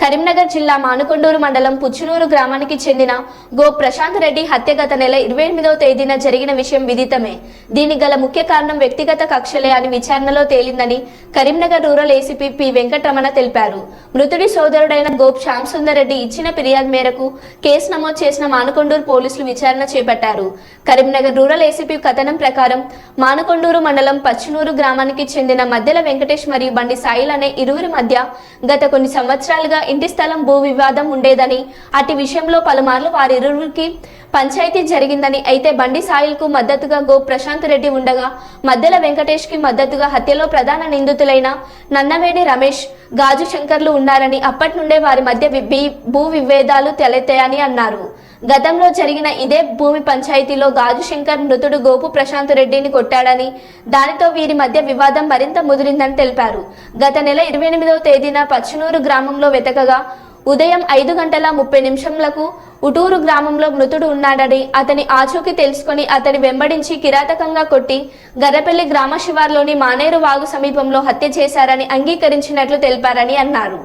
కరీంనగర్ జిల్లా మానుకొండూరు మండలం పుచ్చునూరు గ్రామానికి చెందిన గో ప్రశాంత్ రెడ్డి హత్య గత నెల ఇరవై ఎనిమిదవ తేదీన జరిగిన విషయం విదితమే. దీనికి గల ముఖ్య కారణం వ్యక్తిగత కక్షలే అని విచారణలో తేలిందని Karimnagar rural ACP P Venkataramana తెలిపారు. మృతుడి సోదరుడైన గోప్ శ్యామసుందర్ రెడ్డి ఇచ్చిన ఫిర్యాదు మేరకు కేసు నమోదు చేసిన మానుకొండూరు పోలీసులు విచారణ చేపట్టారు. కరీంనగర్ రూరల్ ఏసీపీ కథనం ప్రకారం మానుకొండూరు మండలం పచ్చునూరు గ్రామానికి చెందిన మధ్యల వెంకటేష్ మరియు బండి సాయిల్ అనే ఇరువురి మధ్య గత కొన్ని సంవత్సరాలుగా ఇంటి స్థలం భూ వివాదం ఉండేదని అటు విషయంలో పలుమార్లు వారిరువురికి పంచాయతీ జరిగిందని అయితే బండి సాయిల్కు మద్దతుగా గో ప్రశాంత్ రెడ్డి ఉండగా మద్దెల వెంకటేష్కి మద్దతుగా హత్యలో ప్రధాన నిందితులైన నన్నవేణి రమేష్ గాజు శంకర్లు ఉన్నారని అప్పటి నుండే వారి మధ్య భూ విభేదాలు తలెత్తాయని అన్నారు. గతంలో జరిగిన ఇదే భూమి పంచాయతీలో గాజు శంకర్ మృతుడు గోపు ప్రశాంత్ రెడ్డిని కొట్టాడని దానితో వీరి మధ్య వివాదం మరింత ముదిరిందని తెలిపారు. గత నెల ఇరవై ఎనిమిదవ తేదీన పచ్చనూరు గ్రామంలో వెతకగా ఉదయం ఐదు గంటల ముప్పై నిమిషంలకు ఉటూరు గ్రామంలో మృతుడు ఉన్నాడని అతని ఆచూకీ తెలుసుకొని అతని వెంబడించి కిరాతకంగా కొట్టి గర్రపల్లి గ్రామ శివార్లోని మానేరు వాగు సమీపంలో హత్య చేశారని అంగీకరించినట్లు తెలిపారని అన్నారు.